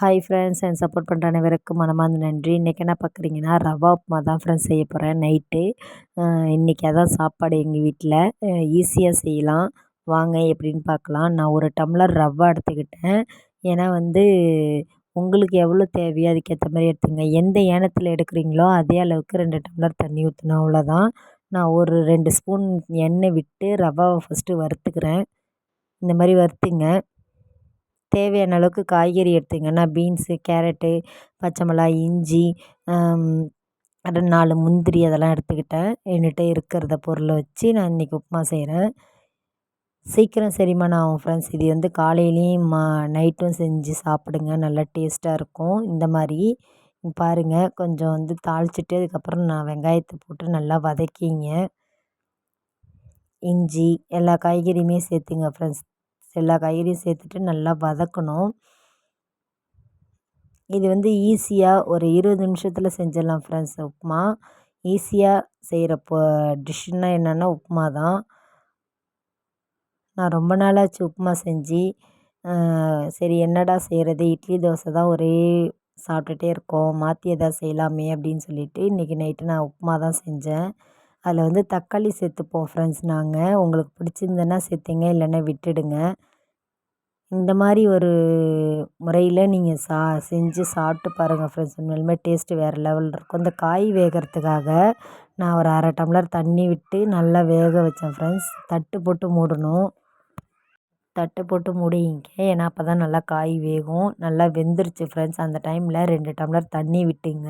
Hi friends என் support பண்ணுற அனைவருக்கும் மனமார்ந்த நன்றி. இன்றைக்கி என்ன பார்க்குறீங்கன்னா ரவா உப்புமா தான் ஃப்ரெண்ட்ஸ் செய்ய போகிறேன் நைட்டு இன்றைக்கி அதான் சாப்பாடு எங்கள் வீட்டில் ஈஸியாக செய்யலாம். வாங்க எப்படின்னு பார்க்கலாம். நான் ஒரு டம்ளர் ரவா எடுத்துக்கிட்டேன். ஏன்னா வந்து உங்களுக்கு எவ்வளோ தேவையோ அதுக்கேற்ற மாதிரி எடுத்துங்க. எந்த ஏனத்தில் எடுக்கிறீங்களோ அதே அளவுக்கு ரெண்டு டம்ளர் தண்ணி ஊற்றணும் அவ்வளோதான். நான் ஒரு ரெண்டு ஸ்பூன் எண்ணெய் விட்டு ரவாவை ஃபஸ்ட்டு வறுத்துக்கிறேன். இந்த மாதிரி வறுத்துங்க. தேவையான அளவுக்கு காய்கறி எடுத்திங்கன்னா பீன்ஸு கேரட்டு பச்சை மிளகா இஞ்சி ஒரு நாலு முந்திரி அதெல்லாம் எடுத்துக்கிட்டேன். என்கிட்ட இருக்கிறத பொருளை வச்சு நான் இன்றைக்கி உப்புமா செய்கிறேன் சீக்கிரம் செரிமானம் ஆகும் ஃப்ரெண்ட்ஸ் இது வந்து காலையிலையும் மா நைட்டும் செஞ்சு சாப்பிடுங்க. நல்லா டேஸ்ட்டாக இருக்கும். இந்த மாதிரி பாருங்கள் கொஞ்சம் வந்து தாளிச்சிட்டு அதுக்கப்புறம் நான் வெங்காயத்தை போட்டு நல்லா வதக்கிங்க. இஞ்சி எல்லா காய்கறியுமே சேர்த்துங்க ஃப்ரெண்ட்ஸ் எல்லா காய்கறியும் சேர்த்துட்டு நல்லா வதக்கணும். இது வந்து ஈஸியாக ஒரு இருபது நிமிஷத்தில் செஞ்சிடலாம் ஃப்ரெண்ட்ஸ் உப்புமா ஈஸியாக செய்கிற இப்போ டிஷ்ஷுன்னா என்னென்னா உப்புமா தான் நான் ரொம்ப நாளாச்சு உப்புமா செஞ்சு சரி என்னடா செய்கிறது இட்லி தோசை தான் ஒரே சாப்பிட்டுட்டே இருக்கோம். மாற்றி எதாவது செய்யலாமே அப்படின்னு சொல்லிட்டு இன்றைக்கி நைட்டு நான் உப்புமா தான் செஞ்சேன். அதில் வந்து தக்காளி சேர்த்துப்போம் ஃப்ரெண்ட்ஸ் நாங்கள் உங்களுக்கு பிடிச்சிருந்ததுன்னா சேர்த்திங்க இல்லைன்னா விட்டுடுங்க. இந்த மாதிரி ஒரு முறையில் நீங்கள் சா செஞ்சு சாப்பிட்டு பாருங்கள் ஃப்ரெண்ட்ஸ் உண்மையிலுமே டேஸ்ட்டு வேறு லெவலில் இருக்கும். இந்த காய் வேகிறதுக்காக நான் ஒரு அரை டம்ளர் தண்ணி விட்டு நல்லா வேக வச்சேன் ஃப்ரெண்ட்ஸ் தட்டு போட்டு மூடணும். தட்டு போட்டு மூடிங்க. ஏன்னா அப்போ தான் நல்லா காய் வேகும். நல்லா வெந்துருச்சு ஃப்ரெண்ட்ஸ் அந்த டைமில் ரெண்டு டம்ளர் தண்ணி விட்டுங்க.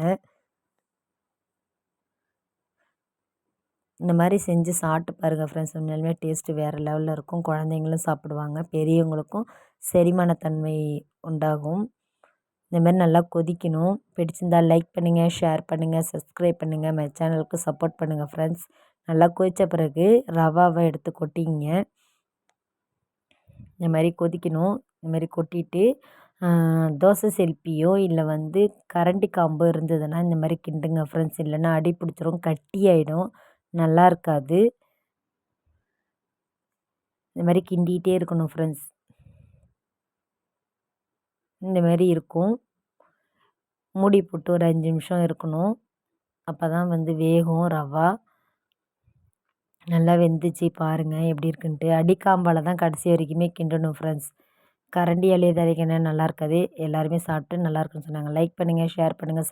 இந்த மாதிரி செஞ்சு சாப்பிட்டு பாருங்கள் ஃப்ரெண்ட்ஸ் உண்மையிலுமே டேஸ்ட்டு வேறு லெவலில் இருக்கும். குழந்தைங்களும் சாப்பிடுவாங்க. பெரியவங்களுக்கும் செரிமானத்தன்மை உண்டாகும். இந்த மாதிரி நல்லா கொதிக்கணும். பிடிச்சிருந்தால் லைக் பண்ணுங்கள் ஷேர் பண்ணுங்கள் சப்ஸ்கிரைப் பண்ணுங்கள் மை சேனலுக்கு சப்போர்ட் பண்ணுங்கள் ஃப்ரெண்ட்ஸ் நல்லா கொதித்த பிறகு ரவாவை எடுத்து கொட்டிங்க. இந்த மாதிரி கொதிக்கணும். இந்த மாதிரி கொட்டிட்டு தோசை செல்பியோ இல்லை வந்து கரண்டி காம்போ இருந்ததுன்னா இந்த மாதிரி கிண்டுங்க ஃப்ரெண்ட்ஸ் இல்லைன்னா அடி பிடிச்சிரும் கட்டி ஆகிடும் நல்லா இருக்காது. இந்த மாதிரி கிண்டிகிட்டே இருக்கணும் ஃப்ரெண்ட்ஸ் இந்த மாதிரி இருக்கும். மூடி போட்டு ஒரு அஞ்சு நிமிஷம் இருக்கணும். அப்போ தான் வந்து வேகும் ரவா. நல்லா வெந்துச்சு பாருங்கள் எப்படி இருக்குன்ட்டு. அடிக்காம்பால் தான் கடைசி வரைக்குமே கிண்டணும் ஃப்ரெண்ட்ஸ் கரண்டியாலே தரைக்கணும் நல்லா இருக்காது. எல்லாருமே சாப்பிட்டு நல்லா இருக்குன்னு சொன்னாங்க. லைக் பண்ணுங்கள் ஷேர் பண்ணுங்கள்